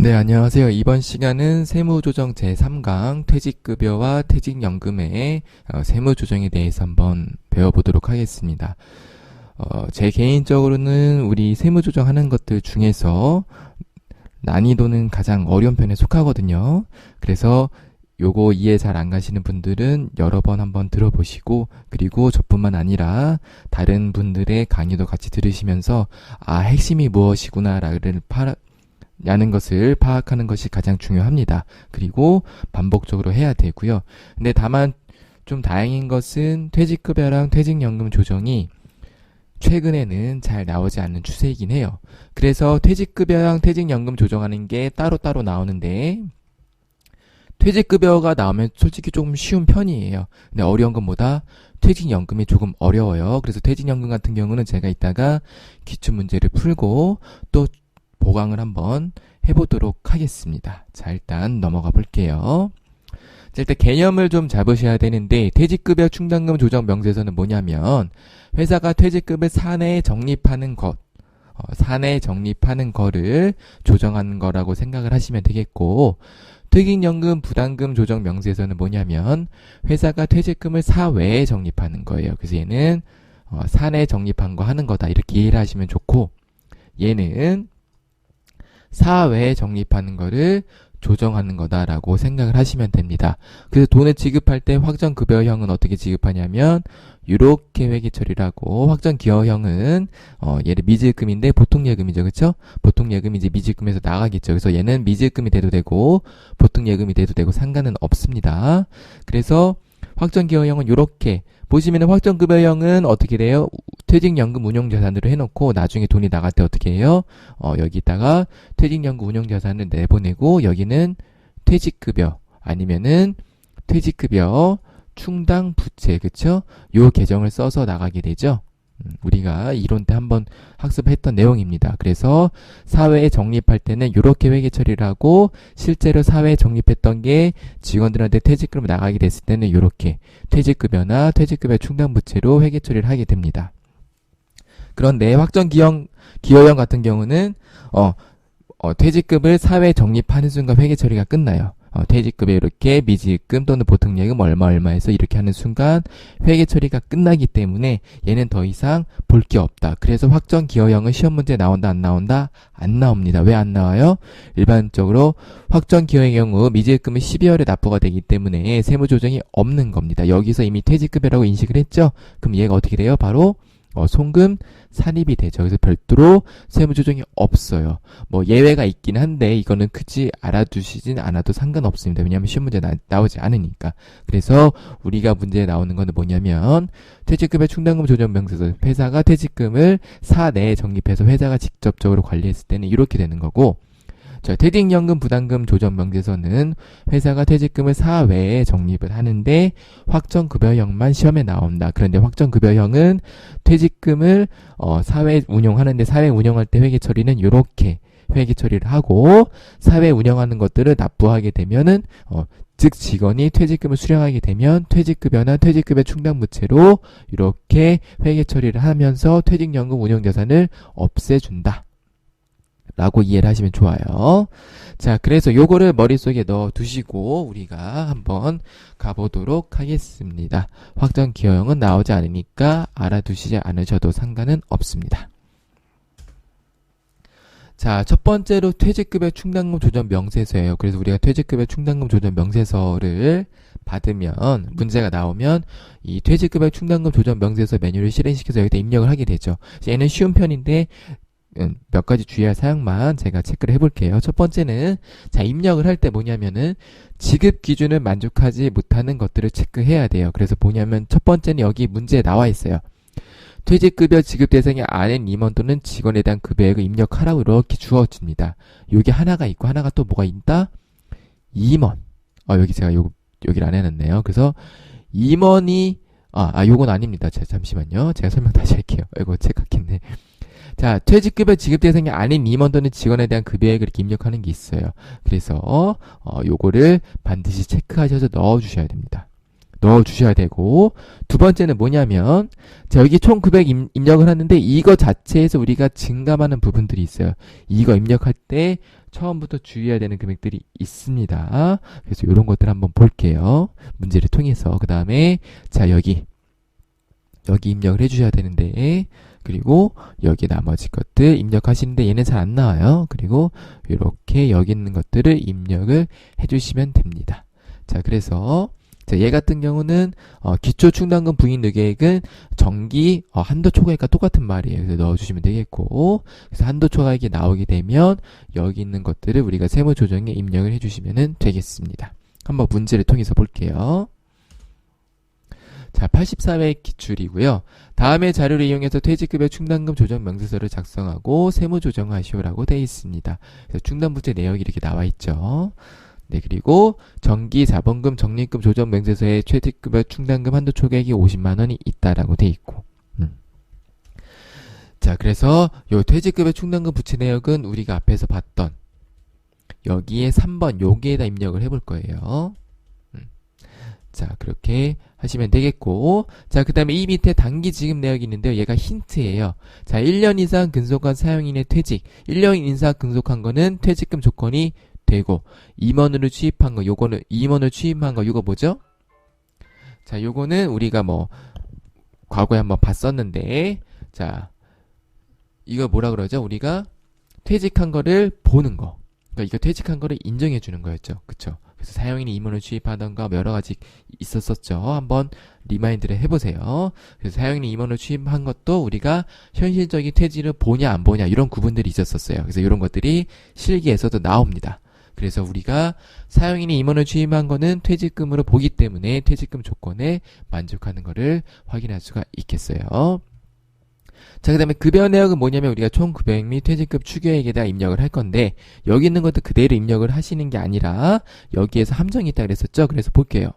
네, 안녕하세요. 이번 시간은 세무조정 제3강 퇴직급여와 퇴직연금의 어, 세무조정에 대해서 한번 배워보도록 하겠습니다. 어, 제 개인적으로는 우리 세무조정 하는 것들 중에서 난이도는 가장 어려운 편에 속하거든요. 그래서 요거 이해 잘 안 가시는 분들은 여러 번 한번 들어보시고 그리고 저뿐만 아니라 다른 분들의 강의도 같이 들으시면서 아 핵심이 무엇이구나를 파, 라는 것을 파악하는 것이 가장 중요합니다. 그리고 반복적으로 해야 되고요. 근데 다만 좀 다행인 것은 퇴직급여랑 퇴직연금 조정이 최근에는 잘 나오지 않는 추세이긴 해요. 그래서 퇴직급여랑 퇴직연금 조정하는 게 따로따로 나오는데 퇴직급여가 나오면 솔직히 조금 쉬운 편이에요. 근데 어려운 것보다 퇴직연금이 조금 어려워요. 그래서 퇴직연금 같은 경우는 제가 이따가 기출 문제를 풀고 또 보강을 한번 해보도록 하겠습니다. 자, 일단 넘어가 볼게요. 자, 일단 개념을 좀 잡으셔야 되는데, 퇴직급여 충당금 조정 명세서는 뭐냐면, 회사가 퇴직급을 사내에 적립하는 것, 어, 사내에 적립하는 거를 조정하는 거라고 생각을 하시면 되겠고, 퇴직연금 부담금 조정 명세서는 뭐냐면, 회사가 퇴직금을 사외에 적립하는 거예요. 그래서 얘는, 어, 사내에 적립한 거 하는 거다. 이렇게 이해를 하시면 좋고, 얘는 사회에 적립하는 거를 조정하는 거다라고 생각을 하시면 됩니다. 그래서 돈을 지급할 때 확정 급여형은 어떻게 지급하냐면 이렇게 회계 처리라고 확정 기여형은 어 얘를 미지급인데 보통 예금이죠. 그렇죠? 보통 예금이 이제 미지급에서 나가겠죠. 그래서 얘는 미지급이 돼도 되고 보통 예금이 돼도 되고 상관은 없습니다. 그래서 확정기여형은 이렇게 보시면은 확정급여형은 어떻게 돼요? 퇴직연금 운용자산으로 해놓고 나중에 돈이 나갈 때 어떻게 해요? 어, 여기다가 퇴직연금 운용자산을 내보내고 여기는 퇴직급여 아니면은 퇴직급여 충당 부채 그쵸? 요 계정을 써서 나가게 되죠. 음, 우리가 이론 때 한번 학습했던 내용입니다. 그래서 사회에 적립할 때는 이렇게 회계 처리를 하고 실제로 사회에 적립했던 게 직원들한테 퇴직금 나가게 됐을 때는 이렇게 퇴직급여나 퇴직급여 충당부채로 회계 처리를 하게 됩니다. 그런데 확정 기형 기여형 같은 경우는 어, 어 퇴직급을 사회에 적립하는 순간 회계 처리가 끝나요. 어, 퇴직급에 이렇게 미지급 또는 보통예금 얼마 얼마해서 이렇게 하는 순간 회계 처리가 끝나기 때문에 얘는 더 이상 볼 게 없다. 그래서 확정 기여형은 시험 문제 나온다 안 나온다? 안 나옵니다. 왜 안 나와요? 일반적으로 확정 기여의 경우 미지급은 12월에 납부가 되기 때문에 세무 조정이 없는 겁니다. 여기서 이미 퇴직급이라고 인식을 했죠? 그럼 얘가 어떻게 돼요? 바로 어, 송금 산입이 되죠. 그래서 별도로 세무조정이 없어요. 뭐 예외가 있긴 한데 이거는 굳이 알아두시진 않아도 상관없습니다. 왜냐하면 시험 문제 나, 나오지 않으니까. 그래서 우리가 문제에 나오는 거는 뭐냐면 퇴직금의 충당금 조정 명세서 회사가 퇴직금을 사내에 적립해서 회사가 직접적으로 관리했을 때는 이렇게 되는 거고 자, 퇴직연금 부담금 조정 명제서는 회사가 퇴직금을 사외에 적립을 하는데 확정급여형만 시험에 나온다. 그런데 확정급여형은 퇴직금을 어, 사회 운용하는데 사회 운영할 때 회계 처리는 이렇게 회계 처리를 하고 사회 운영하는 것들을 납부하게 되면은 어, 즉 직원이 퇴직금을 수령하게 되면 퇴직급여나 퇴직급여 충당부채로 이렇게 회계 처리를 하면서 퇴직연금 운용자산을 없애준다. 라고 이해를 하시면 좋아요. 자, 그래서 요거를 머릿속에 넣어 두시고 우리가 한번 가보도록 하겠습니다. 확정 기여형은 나오지 않으니까 알아두시지 않으셔도 상관은 없습니다. 자, 첫 번째로 퇴직급여 충당금 조정 명세서예요. 그래서 우리가 퇴직급여 충당금 조정 명세서를 받으면 문제가 나오면 이 퇴직급여 충당금 조정 명세서 메뉴를 실행시켜서 여기다 입력을 하게 되죠. 얘는 쉬운 편인데 음, 몇 가지 주의할 사항만 제가 체크를 해볼게요. 첫 번째는 자 입력을 할 때 뭐냐면은 지급 기준을 만족하지 못하는 것들을 체크해야 돼요. 그래서 뭐냐면 첫 번째는 여기 문제에 나와 있어요. 퇴직급여 지급 대상이 아닌 임원 또는 직원에 대한 급여액을 입력하라고 이렇게 주어집니다. 여기 하나가 있고 하나가 또 뭐가 있다? 임원. 어, 여기 제가 요, 여기를 안 해놨네요. 그래서 임원이 아, 아, 요건 아닙니다. 자, 잠시만요. 제가 설명 다시 할게요. 이거 체크했네. 자, 퇴직급여 지급 대상이 아닌 임원 또는 직원에 대한 급여액을 입력하는 게 있어요. 그래서 어, 요거를 반드시 체크하셔서 넣어 주셔야 됩니다. 넣어 주셔야 되고 두 번째는 뭐냐면 자 여기 총 금액 입력을 하는데 이거 자체에서 우리가 증감하는 부분들이 있어요. 이거 입력할 때 처음부터 주의해야 되는 금액들이 있습니다. 그래서 이런 것들 한번 볼게요. 문제를 통해서. 그 다음에, 자, 여기. 여기 입력을 해주셔야 되는데, 그리고 여기 나머지 것들 입력하시는데 얘는 잘 안 나와요. 그리고 이렇게 여기 있는 것들을 입력을 해주시면 됩니다. 자, 그래서 자, 얘 같은 경우는 어, 기초 충당금 부인 누계액은 정기 어, 한도 초과액과 똑같은 말이에요. 그래서 넣어주시면 되겠고 그래서 한도 초과액이 나오게 되면 여기 있는 것들을 우리가 세무 조정에 입력을 해주시면 되겠습니다. 한번 문제를 통해서 볼게요. 자, 84회 기출이고요. 다음의 자료를 이용해서 퇴직급여 충당금 조정 명세서를 작성하고 세무 조정하시오라고 되어 있습니다. 그래서 충당부채 내역이 이렇게 나와 있죠. 네, 그리고 정기 자본금 적립금 조정 명세서에 퇴직급여 충당금 한도 초과액이 50만 원이 있다라고 돼 있고. 음. 자, 그래서 요 퇴직급여 충당금 부채 내역은 우리가 앞에서 봤던 여기에 3번 여기에다 입력을 해볼 거예요. 음. 자, 그렇게 하시면 되겠고. 자, 그 다음에 이 밑에 단기 지급 내역이 있는데요. 얘가 힌트예요. 자, 1년 이상 근속한 사용인의 퇴직. 1년 이상 근속한 거는 퇴직금 조건이 되고 임원으로 취입한 거 요거는 임원으로 취입한 거 요거 뭐죠? 자, 요거는 우리가 뭐 과거에 한번 봤었는데 자, 이거 뭐라 그러죠? 우리가 퇴직한 거를 보는 거. 그러니까 이거 퇴직한 거를 인정해 주는 거였죠. 그쵸? 그래서 사용인이 임원을 취입하던가 뭐 여러 가지 있었었죠. 한번 리마인드를 해보세요. 그래서 사용인이 임원을 취입한 것도 우리가 현실적인 퇴직을 보냐 안 보냐 이런 구분들이 있었었어요. 그래서 이런 것들이 실기에서도 나옵니다. 그래서 우리가 사용인이 임원을 취임한 거는 퇴직금으로 보기 때문에 퇴직금 조건에 만족하는 것을 확인할 수가 있겠어요. 자, 그 다음에 급여 내역은 뭐냐면 우리가 총 급여액 및 퇴직급 추계액에 대한 입력을 할 건데 여기 있는 것도 그대로 입력을 하시는 게 아니라 여기에서 함정이 있다 그랬었죠? 그래서 볼게요.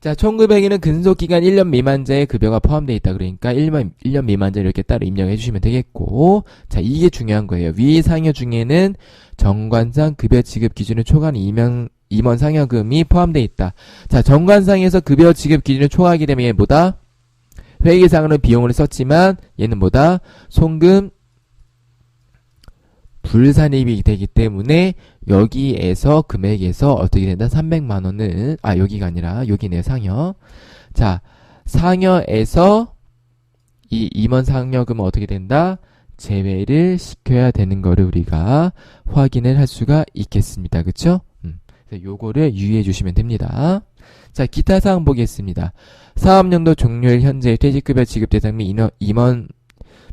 자, 총급액에는 근속기간 1년 미만자의 급여가 포함되어 있다. 그러니까 1년, 1년 미만자 이렇게 따로 입력해 주시면 되겠고. 자, 이게 중요한 거예요. 위 상여 중에는 정관상 급여 지급 기준을 초과한 임원, 임원 상여금이 포함되어 있다. 자, 정관상에서 급여 지급 기준을 초과하게 되면 얘 뭐다? 회계상으로 비용을 썼지만 얘는 뭐다? 송금 불산입이 되기 때문에 여기에서 금액에서 어떻게 된다? 300만 원은 아 여기가 아니라 여기네요 상여. 자 상여에서 이 임원 상여금은 어떻게 된다? 제외를 시켜야 되는 거를 우리가 확인을 할 수가 있겠습니다. 그쵸? 음, 그래서 요거를 유의해 주시면 됩니다. 자, 기타 사항 보겠습니다. 사업연도 종료일 현재 퇴직급여 지급 대상 및 임원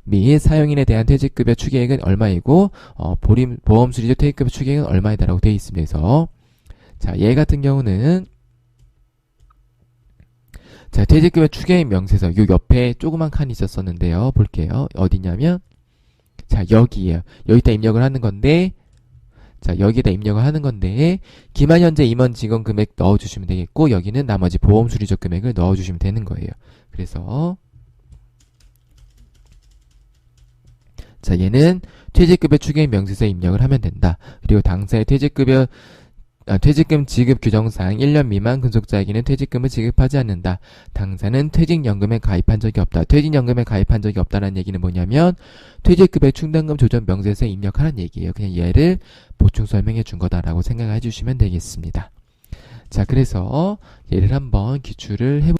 및 사용인에 대한 퇴직급여 추계액은 얼마이고 어, 보림, 보험 수리조 퇴직급여 추계액은 얼마이다라고 되어 있으면서 자, 얘 같은 경우는 자, 퇴직급여 추계액 명세서 요 옆에 조그만 칸이 있었었는데요. 볼게요. 어디냐면 자, 여기에요. 여기다 입력을 하는 건데 자, 여기다 입력을 하는 건데 기만 현재 임원 직원 금액 넣어 주시면 되겠고 여기는 나머지 보험 수리적 금액을 넣어 주시면 되는 거예요. 그래서 자, 얘는 퇴직급여 추계액 명세서에 입력을 하면 된다. 그리고 당사의 퇴직급여 아, 퇴직금 지급 규정상 1년 미만 근속자에게는 퇴직금을 지급하지 않는다. 당사는 퇴직연금에 가입한 적이 없다. 퇴직연금에 가입한 적이 없다는 얘기는 뭐냐면 퇴직급여 충당금 조정 명세서에 입력하는 얘기예요. 그냥 얘를 보충 설명해 준 거다라고 생각해 주시면 되겠습니다. 자, 그래서 얘를 한번 기출을 해보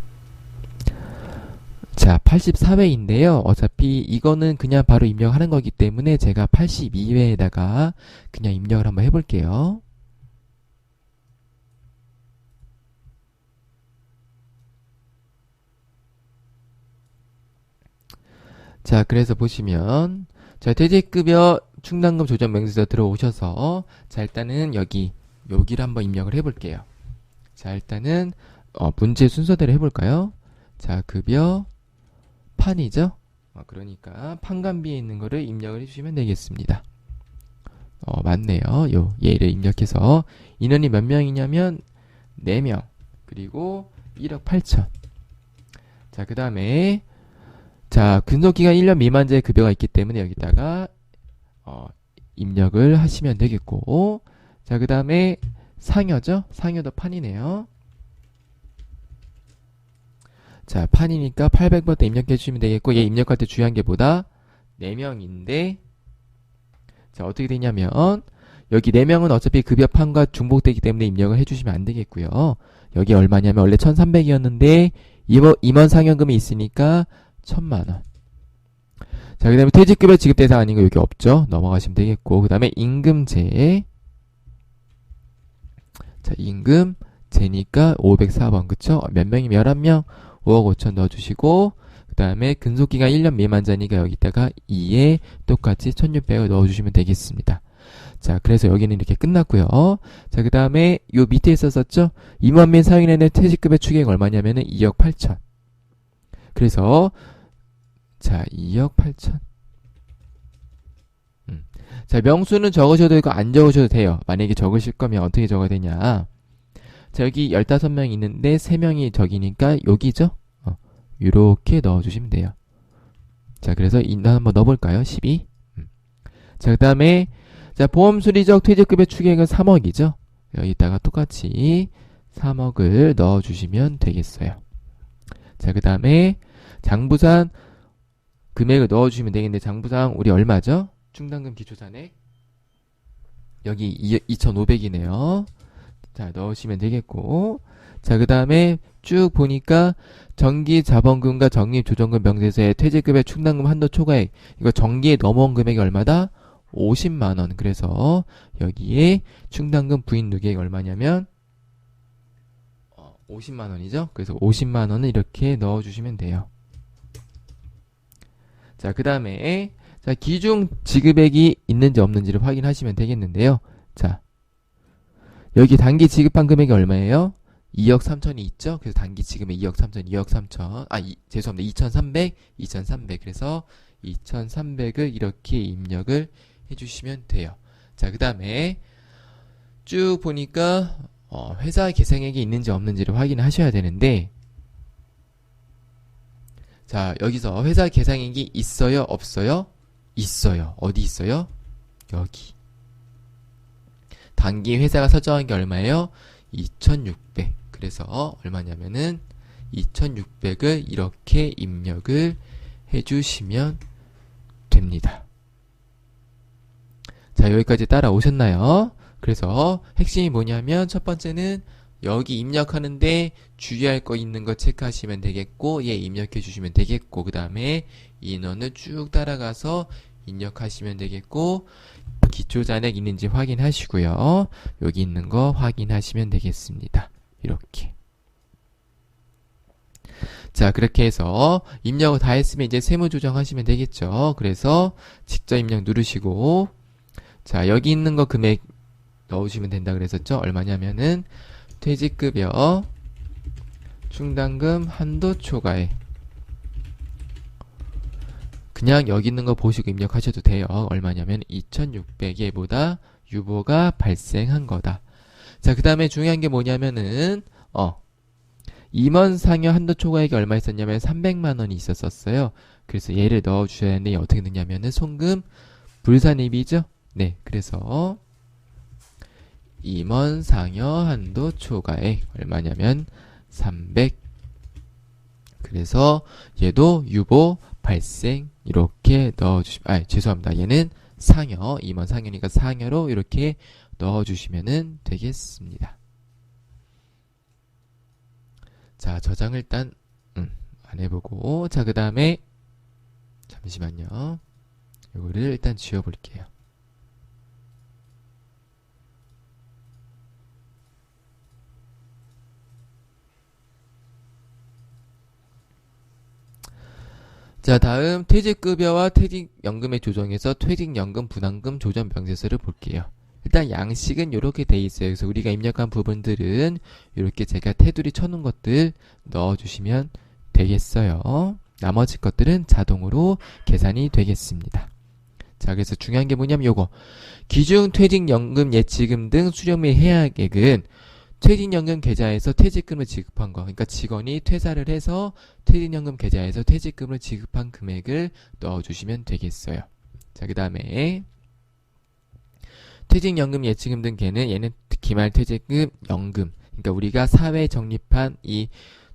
자, 84회인데요. 어차피 이거는 그냥 바로 입력하는 거기 때문에 제가 82회에다가 그냥 입력을 한번 해볼게요. 자, 그래서 보시면 자, 퇴직급여 충당금 조정 명세서 들어오셔서 자, 일단은 여기 여기를 한번 입력을 해 볼게요. 자, 일단은 어, 문제 순서대로 해 볼까요? 자, 급여 판이죠? 어, 그러니까 판관비에 있는 거를 입력을 해 주시면 되겠습니다. 어, 맞네요. 요 얘를 입력해서 인원이 몇 명이냐면 4명. 그리고 1억 8천. 자, 그 다음에 자, 근속기간 1년 미만자의 급여가 있기 때문에 여기다가 어, 입력을 하시면 되겠고 자, 그 다음에 상여죠? 상여도 판이네요. 자, 판이니까 800번대 입력해 주시면 되겠고 얘 입력할 때 주의한 게 보다 4명인데 자, 어떻게 되냐면, 여기 4명은 어차피 급여 판과 중복되기 때문에 입력을 해주시면 안 되겠고요. 여기 얼마냐면 원래 1300이었는데 임원, 임원 상여금이 있으니까 1000만원. 자, 그 다음에 퇴직급여 지급 대상 아닌 거 여기 없죠? 넘어가시면 되겠고. 그 다음에 임금제. 자, 임금 제니까 504번, 그쵸? 몇 명이면 11명? 5억 5천 넣어주시고, 그 다음에 근속기간 1년 미만자니까 여기다가 2에 똑같이 1600을 넣어주시면 되겠습니다. 자, 그래서 여기는 이렇게 끝났고요. 자, 그 다음에 요 밑에 있었었죠? 임원 및 사용인에는 퇴직급여 추계액 얼마냐면은 2억 8천. 그래서 자, 2억 8천. 음. 자, 명수는 적으셔도 되고 안 적으셔도 돼요. 만약에 적으실 거면 어떻게 적어야 되냐? 자, 여기 15명 있는데 3명이 적이니까 여기죠? 어, 요렇게 넣어 주시면 돼요. 자, 그래서 인단 한번 넣어 볼까요? 12. 음. 자, 그 다음에 자, 보험 수리적 퇴직급여 추계액은 3억이죠. 여기다가 똑같이 3억을 넣어 주시면 되겠어요. 자, 그 다음에 장부산 금액을 넣어 주시면 되겠는데 장부상 우리 얼마죠? 충당금 기초잔액 여기 2,500이네요. 자, 넣으시면 되겠고. 자, 그 다음에 쭉 보니까 정기 자본금과 적립조정금 명세서의 퇴직급여 충당금 한도 초과액. 이거 정기에 넘어온 금액이 얼마다? 50만원. 그래서 여기에 충당금 부인 누계액 얼마냐면 50만원이죠. 그래서 50만원을 이렇게 넣어주시면 돼요. 자, 그 다음에 자, 기중 지급액이 있는지 없는지를 확인하시면 되겠는데요. 자, 여기 단기 지급한 금액이 얼마예요? 2억 3천이 있죠? 그래서 단기 지급액 2억 3천, 2억 3천. 아, 이, 죄송합니다. 2,300, 2,300. 그래서 2,300을 이렇게 입력을 해주시면 돼요. 자, 그 다음에 쭉 보니까 어, 회사 계상액이 있는지 없는지를 확인하셔야 되는데 자, 여기서 회사 계상액이 있어요? 없어요? 있어요. 어디 있어요? 여기. 단기 회사가 설정한 게 얼마예요? 2600. 그래서 얼마냐면은 2600을 이렇게 입력을 해주시면 됩니다. 자, 여기까지 따라오셨나요? 그래서 핵심이 뭐냐면 첫 번째는 여기 입력하는데 주의할 거 있는 거 체크하시면 되겠고 예 입력해 주시면 되겠고 그 다음에 인원을 쭉 따라가서 입력하시면 되겠고 기초 잔액 있는지 확인하시고요. 여기 있는 거 확인하시면 되겠습니다. 이렇게. 자 그렇게 해서 입력을 다 했으면 이제 세무 조정하시면 되겠죠. 그래서 직접 입력 누르시고 자 여기 있는 거 금액 넣으시면 된다 그랬었죠? 얼마냐면은 퇴직급여 충당금 한도 초과액 그냥 여기 있는 거 보시고 입력하셔도 돼요. 얼마냐면 2600에 보다 유보가 발생한 거다. 자, 그 다음에 중요한 게 뭐냐면은 어 임원 상여 한도 초과액이 얼마 있었냐면 300만 원이 있었었어요. 그래서 얘를 넣어 주셔야 되는데 어떻게 넣냐면은 송금 불산입이죠. 네, 그래서 임원 상여 한도 초과액 얼마냐면 300 그래서 얘도 유보 발생 이렇게 넣어주시면 아 죄송합니다. 얘는 상여 임원 상여니까 상여로 이렇게 넣어주시면 되겠습니다. 자 저장을 일단 음, 안 해보고. 자 그 다음에 잠시만요. 이거를 일단 지워볼게요 자, 다음 퇴직급여와 퇴직연금의 조정에서 퇴직연금 분담금 조정 명세서를 볼게요. 일단 양식은 이렇게 돼 있어요. 그래서 우리가 입력한 부분들은 이렇게 제가 테두리 쳐놓은 것들 넣어주시면 되겠어요. 나머지 것들은 자동으로 계산이 되겠습니다. 자, 그래서 중요한 게 뭐냐면 요거. 기중 퇴직연금 예치금 등 수령 및 해약액은 퇴직연금 계좌에서 퇴직금을 지급한 거. 그러니까 직원이 퇴사를 해서 퇴직연금 계좌에서 퇴직금을 지급한 금액을 넣어주시면 되겠어요. 자, 그 다음에 퇴직연금 예치금 등 개는 얘는 기말 퇴직금 연금. 그러니까 우리가 사회 적립한 이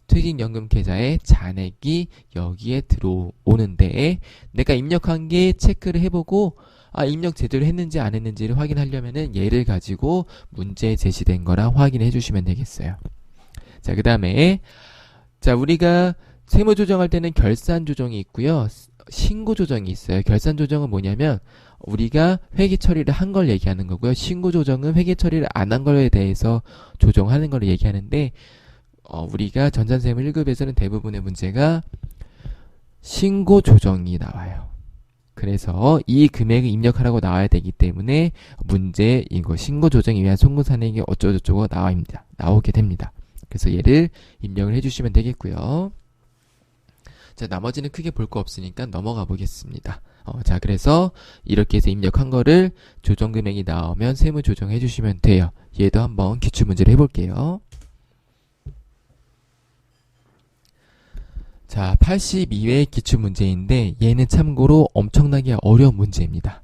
퇴직연금 계좌에 잔액이 여기에 들어오는데 내가 입력한 게 체크를 해보고 아, 입력 제대로 했는지 안 했는지를 확인하려면은 얘를 가지고 문제 제시된 거라 확인해 주시면 되겠어요. 자, 그 다음에, 자, 우리가 세무 조정할 때는 결산 조정이 있고요. 신고 조정이 있어요. 결산 조정은 뭐냐면, 우리가 회계 처리를 한 걸 얘기하는 거고요. 신고 조정은 회계 처리를 안 한 거에 대해서 조정하는 걸 얘기하는데, 어, 우리가 전산세무 1급에서는 대부분의 문제가 신고 조정이 나와요. 그래서 이 금액을 입력하라고 나와야 되기 때문에 문제 이거 신고 조정에 위한 송금 산액이 어쩌고저쩌고 나옵니다. 나오게 됩니다. 그래서 얘를 입력을 해주시면 되겠고요. 자 나머지는 크게 볼 거 없으니까 넘어가 보겠습니다. 어, 자 그래서 이렇게 해서 입력한 거를 조정 금액이 나오면 세무 조정해 주시면 돼요. 얘도 한번 기출 문제를 해볼게요. 자, 82회 기출 문제인데 얘는 참고로 엄청나게 어려운 문제입니다.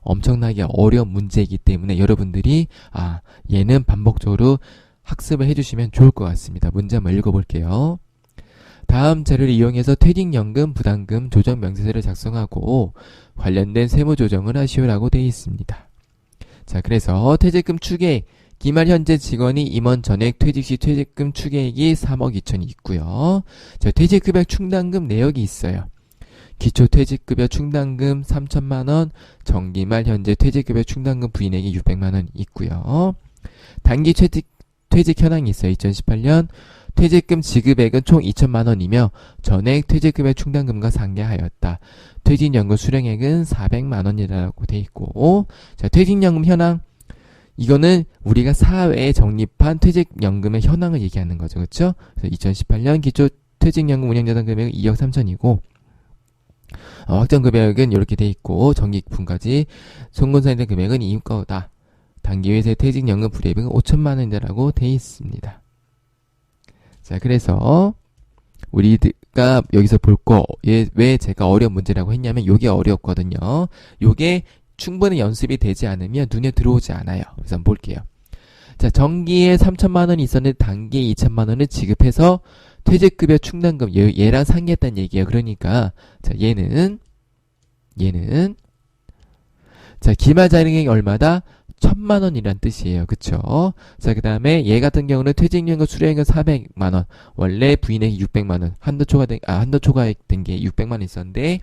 엄청나게 어려운 문제이기 때문에 여러분들이 아, 얘는 반복적으로 학습을 해주시면 좋을 것 같습니다. 문제 한번 읽어볼게요. 다음 자료를 이용해서 퇴직연금 부담금 조정 명세서를 작성하고 관련된 세무 조정을 하시오라고 되어 있습니다. 자, 그래서 퇴직금 추계 기말 현재 직원이 임원 전액 퇴직 시 퇴직금 추계액이 3억 2천이 있고요. 자, 퇴직급여 충당금 내역이 있어요. 기초 퇴직급여 충당금 3천만 원, 정기말 현재 퇴직급여 충당금 부인액이 600만 원 있고요. 단기 퇴직 퇴직 현황이 있어요. 2018년 퇴직금 지급액은 총 2천만 원이며 전액 퇴직급여 충당금과 상계하였다. 퇴직연금 수령액은 400만 원이라고 돼 있고, 자 퇴직연금 현황 이거는 우리가 사회에 적립한 퇴직연금의 현황을 얘기하는 거죠. 그렇죠? 그래서 2018년 기초 퇴직연금 운영자산 금액은 2억 3천이고 어, 확정 금액은 이렇게 돼 있고 정기분까지 송금사인된 금액은 이유가다. 단기회사 퇴직연금 불이익은 5천만 원이라고 돼 있습니다. 자, 그래서 우리가 여기서 볼 거, 왜 제가 어려운 문제라고 했냐면 요게 어렵거든요. 요게 충분히 연습이 되지 않으면 눈에 들어오지 않아요. 그래서 볼게요. 자, 정기에 3천만 원이 있었는데 단기에 2천만 원을 지급해서 퇴직급여 충당금 얘, 랑 상의했다는 얘기예요. 그러니까 자, 얘는 얘는 자, 기말 자행액이 얼마다? 천만 원이란 뜻이에요. 그쵸? 자, 그 다음에 얘 같은 경우는 퇴직연금 수령액은 400만 원. 원래 부인액이 600만 원. 한도 초과된, 아, 한도 초과된 게 600만 원 있었는데,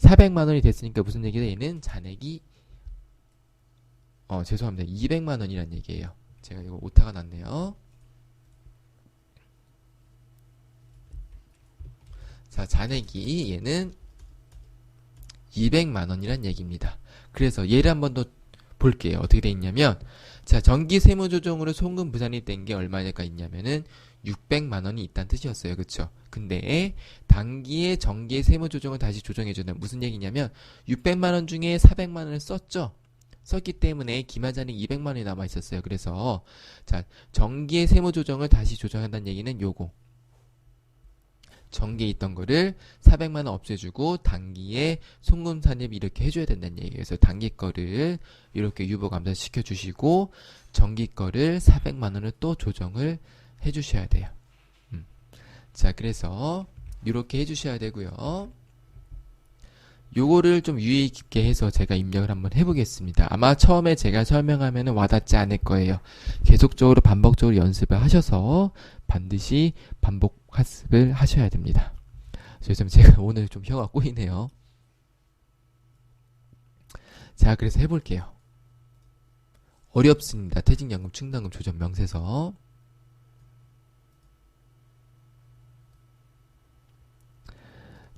400만 원이 됐으니까 무슨 얘기다? 얘는 잔액이 어 죄송합니다. 200만 원이란 얘기예요. 제가 이거 오타가 났네요. 자, 잔액이 얘는 200만 원이란 얘기입니다. 그래서 얘를 한 번 더 볼게요. 어떻게 돼 있냐면 자, 정기 세무 조정으로 송금 부산이 된 게 얼마가 있냐면은 600만 원이 있다는 뜻이었어요. 그쵸? 근데 단기에 정기의 세무 조정을 다시 조정해 주는 무슨 얘기냐면 600만 원 중에 400만 원을 썼죠. 썼기 때문에 기마자는 200만 원이 남아 있었어요. 그래서 자, 정기의 세무 조정을 다시 조정한다는 얘기는 요거. 정기에 있던 거를 400만 원 없애주고 단기에 송금 산입 이렇게 해줘야 된다는 얘기예요. 그래서 단기 거를 이렇게 유보 감사 시켜 주시고 정기 거를 400만 원을 또 조정을 해주셔야 돼요. 음. 자, 그래서 이렇게 해주셔야 되고요. 요거를 좀 유의 깊게 해서 제가 입력을 한번 해보겠습니다. 아마 처음에 제가 설명하면 와닿지 않을 거예요. 계속적으로 반복적으로 연습을 하셔서 반드시 반복 학습을 하셔야 됩니다. 그래서 제가 오늘 좀 혀가 꼬이네요. 자, 그래서 해볼게요. 어렵습니다. 퇴직연금, 충당금, 조정, 명세서.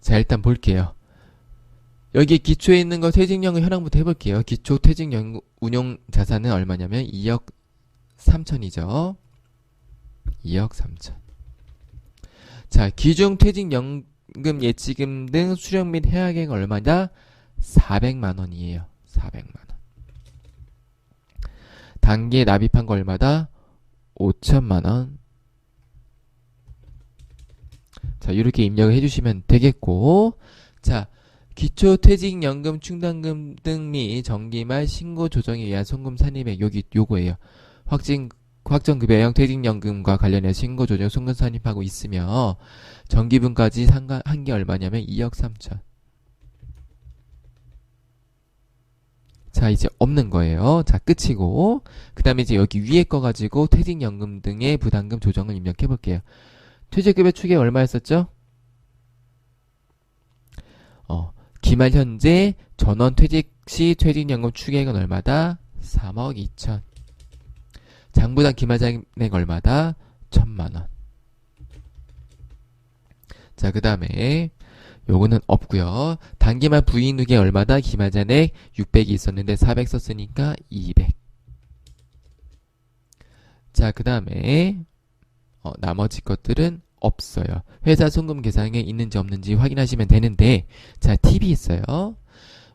자, 일단 볼게요. 여기 기초에 있는 거 퇴직연금 현황부터 해볼게요. 기초 퇴직연금 운용 자산은 얼마냐면 2억 3천이죠. 2억 3천. 자, 기중 퇴직연금 예치금 등 수령 및 해약액 얼마냐? 400만 원이에요. 400만 원. 단기에 납입한 거 얼마다? 5천만 원. 자, 이렇게 입력을 해주시면 되겠고, 자, 기초퇴직연금 충당금 등 및 정기말 신고 조정에 의한 송금 산입액 여기 요거예요. 확진 확정급여형 퇴직연금과 관련해서 신고 조정 송금 산입하고 있으며 정기분까지 상관 한게 얼마냐면 2억 3천. 자 이제 없는 거예요. 자 끝이고 그 다음에 이제 여기 위에 거 가지고 퇴직연금 등의 부담금 조정을 입력해 볼게요. 퇴직급여 추계 얼마였었죠? 어 기말 현재 전원 퇴직 시 퇴직연금 추계액은 얼마다? 3억 2천. 장부당 기말 잔액 얼마다? 1천만 원. 자, 그 다음에 요거는 없고요. 단기말 부인 후에 얼마다? 기말 잔액 600이 있었는데 400 썼으니까 200. 자, 그 다음에 어, 나머지 것들은 없어요. 회사 송금 계상에 있는지 없는지 확인하시면 되는데 자, 팁이 있어요.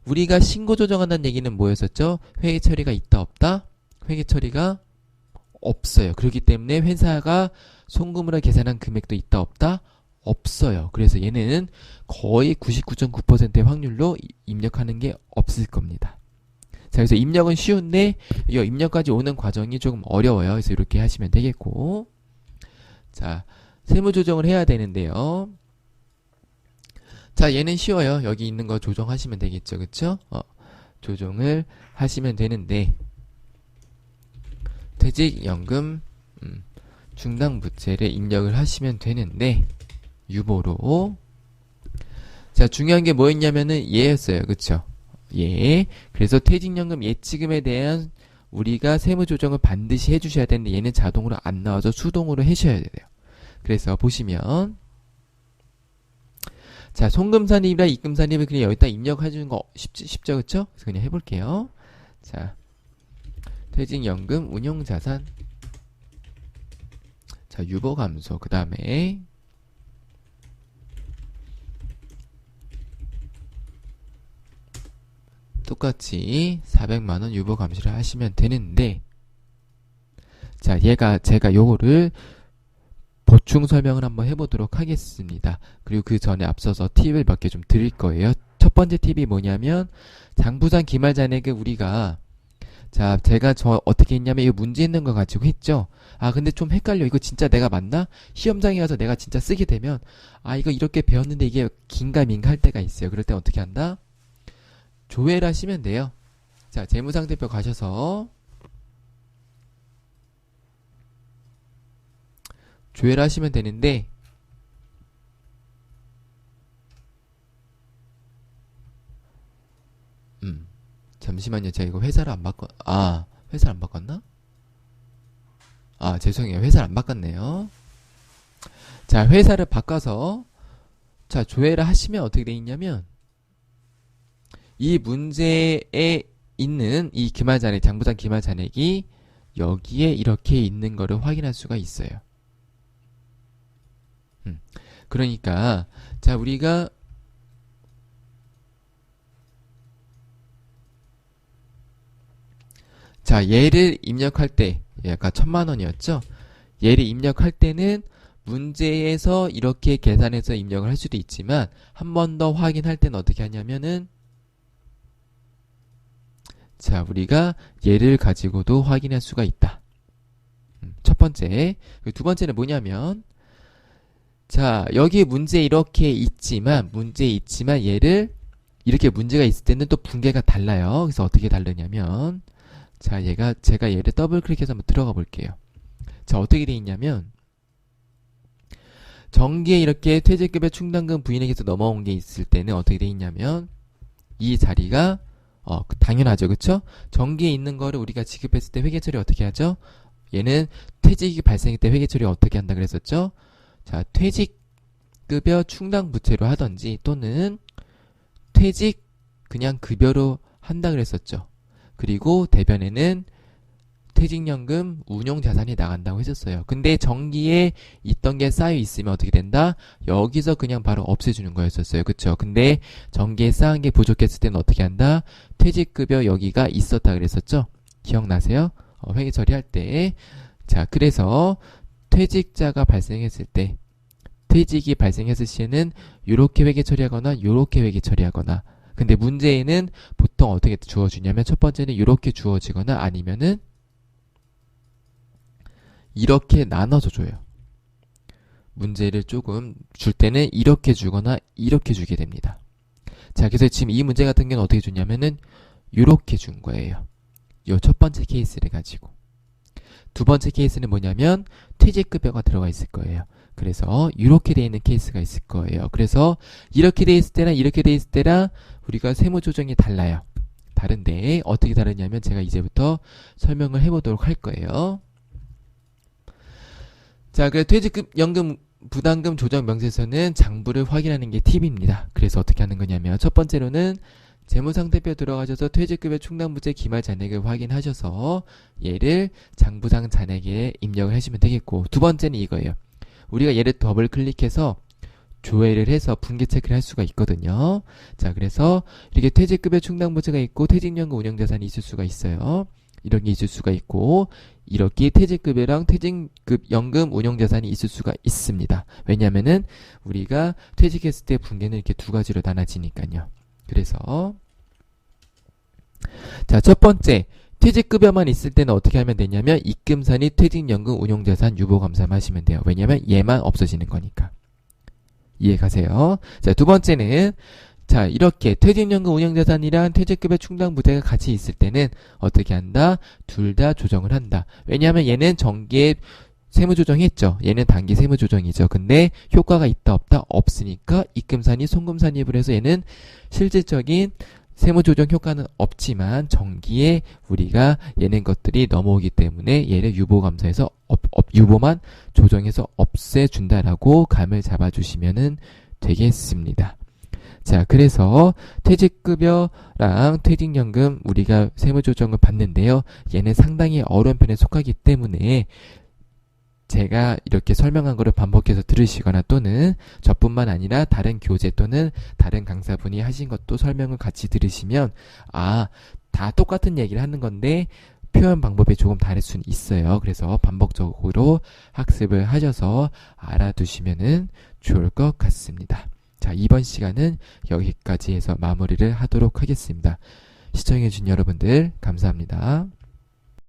우리가 신고 조정한다는 얘기는 뭐였었죠? 회계 처리가 있다 없다? 회계 처리가 없어요. 그렇기 때문에 회사가 송금으로 계산한 금액도 있다 없다? 없어요. 그래서 얘는 거의 99.9%의 확률로 입력하는 게 없을 겁니다. 자, 그래서 입력은 쉬운데 이 입력까지 오는 과정이 조금 어려워요. 그래서 이렇게 하시면 되겠고. 자, 세무 조정을 해야 되는데요. 자, 얘는 쉬워요. 여기 있는 거 조정하시면 되겠죠. 그쵸? 어, 조정을 하시면 되는데, 퇴직연금, 음, 중당부채를 입력을 하시면 되는데, 유보로. 자, 중요한 게 뭐였냐면은 얘였어요. 그쵸? 예. 그래서 퇴직연금 예치금에 대한 우리가 세무 조정을 반드시 해주셔야 되는데 얘는 자동으로 안 나와서 수동으로 해셔야 돼요. 그래서 보시면 자, 송금산입이랑 입금산입을 그냥 여기다 입력해주는 거 쉽지, 쉽죠, 그쵸? 그래서 그냥 해볼게요. 자, 퇴직연금 운용자산. 자, 유보 감소. 그 다음에, 똑같이 400만원 유보 감시를 하시면 되는데, 자, 얘가, 제가 요거를 보충 설명을 한번 해보도록 하겠습니다. 그리고 그 전에 앞서서 팁을 몇 개 좀 드릴 거예요. 첫 번째 팁이 뭐냐면 장부상 기말 잔액을 우리가 자 제가 저 어떻게 했냐면 이거 문제 있는 거 가지고 했죠. 아 근데 좀 헷갈려. 이거 진짜 내가 맞나? 시험장에 가서 내가 진짜 쓰게 되면 아 이거 이렇게 배웠는데 이게 긴가 민가 할 때가 있어요. 그럴 때 어떻게 한다? 조회를 하시면 돼요. 자 재무상태표 가셔서 조회를 하시면 되는데 음 잠시만요. 제가 이거 회사를 안 바꿔 아 회사를 안 바꿨나? 아 죄송해요. 회사를 안 바꿨네요. 자 회사를 바꿔서 자 조회를 하시면 어떻게 돼 있냐면 이 문제에 있는 이 기말 잔액 장부상 기말 잔액이 여기에 이렇게 있는 거를 확인할 수가 있어요 음. 그러니까 자 우리가 자 얘를 입력할 때 얘가 천만 원이었죠. 얘를 입력할 때는 문제에서 이렇게 계산해서 입력을 할 수도 있지만 한 번 더 확인할 때는 어떻게 하냐면은 자 우리가 얘를 가지고도 확인할 수가 있다. 음, 첫 번째 두 번째는 뭐냐면 자, 여기 문제 이렇게 있지만, 문제 있지만 얘를 이렇게 문제가 있을 때는 또 붕괴가 달라요. 그래서 어떻게 다르냐면, 자, 얘가, 제가 얘를 더블 클릭해서 한번 들어가 볼게요. 자, 어떻게 돼 있냐면, 정기에 이렇게 퇴직급여 충당금 부인에게서 넘어온 게 있을 때는 어떻게 돼 있냐면, 이 자리가, 어, 당연하죠. 그쵸? 정기에 있는 거를 우리가 지급했을 때 회계 처리 어떻게 하죠? 얘는 퇴직이 발생할 때 회계 처리 어떻게 한다 그랬었죠? 자, 퇴직급여 충당부채로 하던지 또는 퇴직 그냥 급여로 한다 그랬었죠. 그리고 대변에는 퇴직연금 운용자산이 나간다고 했었어요. 근데 정기에 있던 게 쌓여 있으면 어떻게 된다? 여기서 그냥 바로 없애주는 거였었어요. 그쵸? 근데 정기에 쌓은 게 부족했을 때는 어떻게 한다? 퇴직급여 여기가 있었다 그랬었죠? 기억나세요? 어, 회계 처리할 때. 자, 그래서 퇴직자가 발생했을 때 퇴직이 발생했을 시에는 이렇게 회계 처리하거나 이렇게 회계 처리하거나 근데 문제에는 보통 어떻게 주어지냐면 첫 번째는 이렇게 주어지거나 아니면은 이렇게 나눠서 줘요. 문제를 조금 줄 때는 이렇게 주거나 이렇게 주게 됩니다. 자, 그래서 지금 이 문제 같은 경우는 어떻게 줬냐면은 이렇게 준 거예요. 요 첫 번째 케이스를 가지고. 두 번째 케이스는 뭐냐면 퇴직급여가 들어가 있을 거예요. 그래서 이렇게 돼 있는 케이스가 있을 거예요. 그래서 이렇게 돼 있을 때랑 이렇게 돼 있을 때랑 우리가 세무 조정이 달라요. 다른데 어떻게 다르냐면 제가 이제부터 설명을 해보도록 할 거예요. 자, 그래 퇴직금 연금 부담금 조정 명세서는 장부를 확인하는 게 팁입니다. 그래서 어떻게 하는 거냐면 첫 번째로는 재무상태표 들어가셔서 퇴직급여 충당부채 기말 잔액을 확인하셔서 얘를 장부상 잔액에 입력을 해주면 되겠고 두 번째는 이거예요. 우리가 얘를 더블 클릭해서 조회를 해서 분기 체크를 할 수가 있거든요. 자, 그래서 이렇게 퇴직급여 충당부채가 있고 퇴직연금 운영자산이 있을 수가 있어요. 이런 게 있을 수가 있고 이렇게 퇴직급여랑 퇴직급 연금 운용자산이 있을 수가 있습니다. 왜냐면은 우리가 퇴직했을 때 분계는 이렇게 두 가지로 나눠지니까요. 그래서 자, 첫 번째 퇴직급여만 있을 때는 어떻게 하면 되냐면 입금산이 퇴직연금 운용자산 유보감사만 하시면 돼요. 왜냐면 얘만 없어지는 거니까. 이해 가세요? 자, 두 번째는 자, 이렇게 퇴직연금 운영자산이랑 퇴직급여 충당부대가 같이 있을 때는 어떻게 한다? 둘 다 조정을 한다. 왜냐하면 얘는 정기에 세무조정했죠. 얘는 단기 세무조정이죠. 근데 효과가 있다 없다 없으니까 입금산이 송금산입을 해서 얘는 실질적인 세무조정 효과는 없지만 정기에 우리가 얘는 것들이 넘어오기 때문에 얘를 업, 유보만 조정해서 없애준다라고 감을 잡아주시면 되겠습니다. 자, 그래서 퇴직급여랑 퇴직연금 우리가 세무조정을 받는데요. 얘는 상당히 어려운 편에 속하기 때문에 제가 이렇게 설명한 거를 반복해서 들으시거나 또는 저뿐만 아니라 다른 교재 또는 다른 강사분이 하신 것도 설명을 같이 들으시면 아, 다 똑같은 얘기를 하는 건데 표현 방법이 조금 다를 수는 있어요. 그래서 반복적으로 학습을 하셔서 알아두시면 좋을 것 같습니다. 자, 이번 시간은 여기까지 해서 마무리를 하도록 하겠습니다. 시청해주신 여러분들, 감사합니다.